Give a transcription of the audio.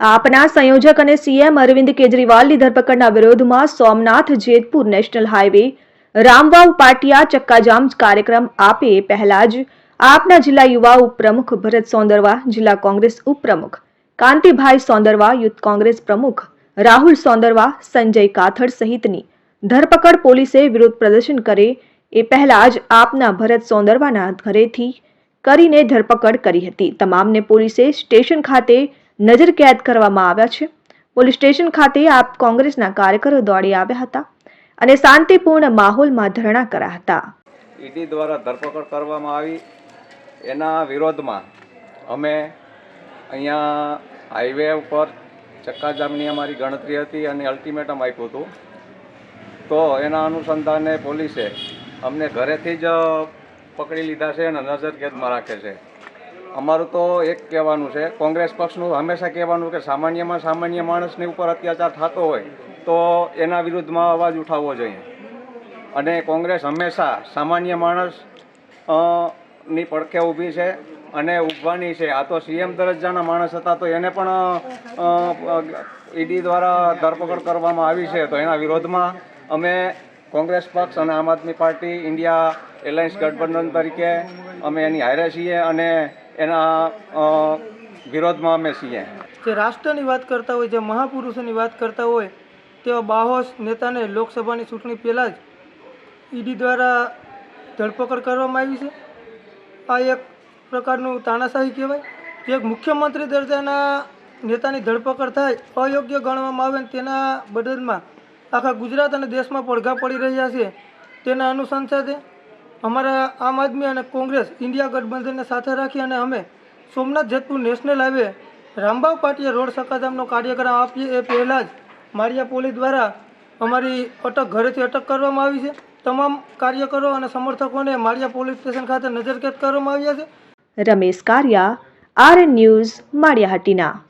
આપના સંયોજક અને સીએમ અરવિંદ કેજરીવાલની ધરપકડના વિરોધમાં સોમનાથ જેતપુર નેશનલ હાઈવે, રામવાવ પાટિયા ચક્કાજામ કાર્યક્રમ આપે પહેલા જ આપના જિલ્લા યુવા ઉપપ્રમુખ ભરત સોંદરવા, જિલ્લા કોંગ્રેસ ઉપપ્રમુખ કાંતિભાઈ સોંદરવા, યુથ કોંગ્રેસ પ્રમુખ રાહુલ સોંદરવા, સંજય કાથડ સહિતની ધરપકડ પોલીસે વિરોધ પ્રદર્શન કરે એ પહેલા જ આપના ભરત સોંદરવાના ઘરેથી કરીને ધરપકડ કરી હતી. તમામને પોલીસે સ્ટેશન ખાતે નજર કેદ કરવામાં આવ્યા છે. પોલીસ સ્ટેશન ખાતે આપ કોંગ્રેસના કાર્યકરો દોડી આવ્યા હતા અને શાંતિપૂર્ણ માહોલમાં ધરણા કર્યા હતા. ઈડી દ્વારા ધરપકડ કરવામાં આવી. એના વિરોધમાં અમે અહીંયા હાઈવે ઉપર ચક્કાજામની અમારી ગણતરી હતી અને અલ્ટિમેટમ આપ્યું હતું. તો એના અનુસંધાને પોલીસે અમને ઘરેથી જ પકડી લીધા છે અને નજરકેદમાં રાખે છે. અમારું તો એક કહેવાનું છે, કોંગ્રેસ પક્ષનું હંમેશા કહેવાનું કે સામાન્યમાં સામાન્ય માણસની ઉપર અત્યાચાર થતો હોય તો એના વિરુદ્ધમાં અવાજ ઉઠાવવો જોઈએ. અને કોંગ્રેસ હંમેશા સામાન્ય માણસની પડખે ઊભી છે અને ઊભવાની છે. આ તો સીએમ દરજ્જાના માણસ હતા તો એને પણ ઈડી દ્વારા ધરપકડ કરવામાં આવી છે. તો એના વિરોધમાં અમે કોંગ્રેસ પક્ષ અને આમ આદમી પાર્ટી, ઇન્ડિયા એલાયન્સ ગઠબંધન તરીકે અમે એની હારે છીએ અને એના વિરોધમાં અમે છીએ. જે રાષ્ટ્રની વાત કરતા હોય, જે મહાપુરુષોની વાત કરતા હોય, તેવા બાહોશ નેતાને લોકસભાની ચૂંટણી પહેલાં જ ઈડી દ્વારા ધરપકડ કરવામાં આવી છે. આ એક પ્રકારનું તાનાશાહી કહેવાય. જે એક મુખ્યમંત્રી દરજાના નેતાની ધરપકડ થાય, અયોગ્ય ગણવામાં આવે ને તેના બદલમાં આખા ગુજરાત અને દેશમાં પડઘા પડી રહ્યા છે તેના અનુસંધાને અમારા આમ આદમી અને કોંગ્રેસ ઇન્ડિયા ગઠબંધનને સાથે રાખી અને અમે સોમનાથ જેતપુર નેશનલ હાઈવે, રામબાવ પાટીએ રોડ સકાજામનો કાર્યક્રમ આપીએ એ પહેલાં જ મારિયા પોલીસ દ્વારા અમારી અટક ઘરેથી અટક કરવામાં આવી છે. તમામ કાર્યકરો અને સમર્થકોને માળિયા પોલીસ સ્ટેશન ખાતે નજરકેદ કરવામાં આવ્યા છે. Ramesh Kariya R News, Maliyahatina.